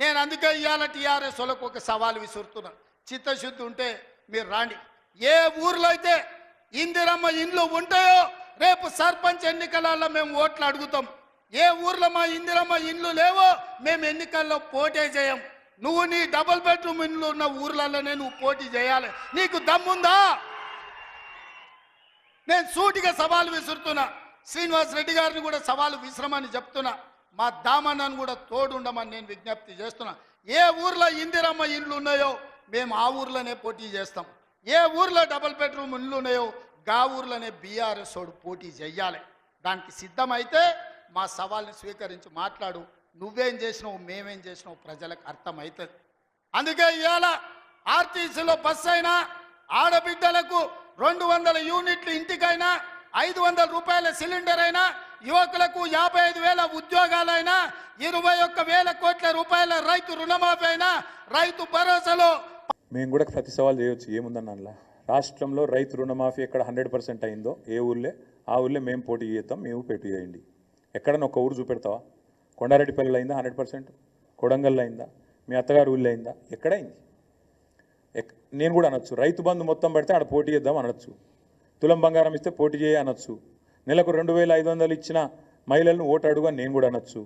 నేను అందుకే ఇవాళ టీఆర్ఎస్ వాళ్ళకు ఒక సవాల్ విసురుతున్నా. చిత్తశుద్ధి ఉంటే మీరు రాండి. ఏ ఊర్లో అయితే ఇందిరమ్మ ఇండ్లు ఉంటాయో రేపు సర్పంచ్ ఎన్నికలలో మేము ఓట్లు అడుగుతాం. ఏ ఊర్లో మా ఇందిరమ్మ ఇండ్లు లేవో మేము ఎన్నికల్లో పోటీ చేయం. నువ్వు నీ డబుల్ బెడ్రూమ్ ఇండ్లు ఉన్న ఊర్లలోనే నువ్వు పోటీ చేయాలి. నీకు దమ్ముందా? నేను సూటిగా సవాలు విసురుతున్నా. శ్రీనివాస్ రెడ్డి గారిని కూడా సవాలు విశ్రమని చెప్తున్నా. మా దామన్నను కూడా తోడుండమని నేను విజ్ఞప్తి చేస్తున్నా. ఏ ఊర్లో ఇందిరమ్మ ఇండ్లు ఉన్నాయో మేము ఆ ఊర్లోనే పోటీ చేస్తాం. ఏ ఊర్లో డబుల్ బెడ్రూమ్ ఇండ్లు ఉన్నాయో గా ఊర్లోనే బీఆర్ఎస్ వాడు పోటీ చెయ్యాలి దానికి సిద్ధమైతే మా సవాల్ని స్వీకరించి మాట్లాడు. నువ్వేం చేసినావు మేమేం చేసినావు ప్రజలకు అర్థమవుతుంది అందుకే ఇవాళ ఆర్టీసీలో బస్సు అయినా ఆడబిడ్డలకు రెండు వందల యూనిట్లు ఇంటికైనా ఐదు వందల రూపాయల సిలిండర్ అయినా యువకులకు యాభై ఐదు వేల ఉద్యోగాలైనా ఇరవై ఒక్క వేల కోట్ల రూపాయల రైతు రుణమాఫీ అయినా రైతు భరోసాలో మేము కూడా ప్రతి సవాల్ చేయొచ్చు ఏముందన్న రాష్ట్రంలో రైతు రుణమాఫీ ఎక్కడ హండ్రెడ్ పర్సెంట్ అయిందో ఏ ఊర్లే ఆ ఊళ్ళే మేము పోటీ చేస్తాం మేము పోటీ చేయండి. ఎక్కడన్నా ఒక ఊరు చూపెడతావా? కొండారెడ్డిపల్లిలో అయిందా హండ్రెడ్ పర్సెంట్? కొడంగల్లో అయిందా? మీ అత్తగారు ఊళ్ళో అయిందా? ఎక్కడైంది ఎక్- నేను కూడా అనొచ్చు రైతు బంధు మొత్తం పెడితే ఆడ పోటీ చేద్దాం అనొచ్చు. తులం బంగారం ఇస్తే పోటీ చేయ అనొచ్చు. నెలకు రెండు వేల ఐదు వందలు ఇచ్చిన మహిళలను ఓటు అడుగు నేను కూడా అనొచ్చు.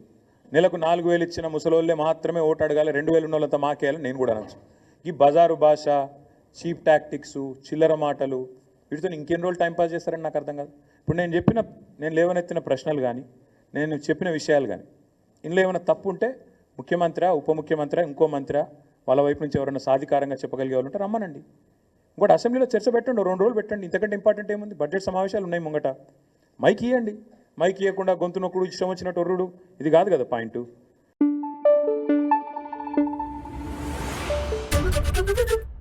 నెలకు నాలుగు వేలు ఇచ్చిన ముసలోళ్ళే మాత్రమే ఓటు అడగాలి రెండు వేలు ఉన్న వాళ్ళంతా మాకేయాలని నేను కూడా అనొచ్చు. ఈ బజారు భాష చీప్ టాక్టిక్స్ చిల్లర మాటలు వీటితో ఇంకెన్ని రోజులు టైం పాస్ చేస్తారని నాకు అర్థం కాదు. ఇప్పుడు నేను చెప్పిన నేను లేవనెత్తిన ప్రశ్నలు కానీ నేను చెప్పిన విషయాలు కానీ ఇందులో ఏమైనా తప్పు ఉంటే ముఖ్యమంత్రి ఉప ముఖ్యమంత్రి ఇంకో మంత్రి వాళ్ళ వైపు నుంచి ఎవరైనా సాధికారంగా చెప్పగలిగే వాళ్ళు ఉంటే రమ్మనండి. ఇంకోటి అసెంబ్లీలో చర్చ పెట్టండి రెండు రోజులు పెట్టండి. ఇంతకంటే ఇంపార్టెంట్ ఏముంది? బడ్జెట్ సమావేశాలు ఉన్నాయి ముంగట. మైక్ ఇవ్వండి మైక్ ఇవ్వకుండా గొంతు నొక్కుడు ఇష్టం వచ్చినట్టు ఒర్రుడు. ఇది కాదు కదా పాయింట్. Thank you.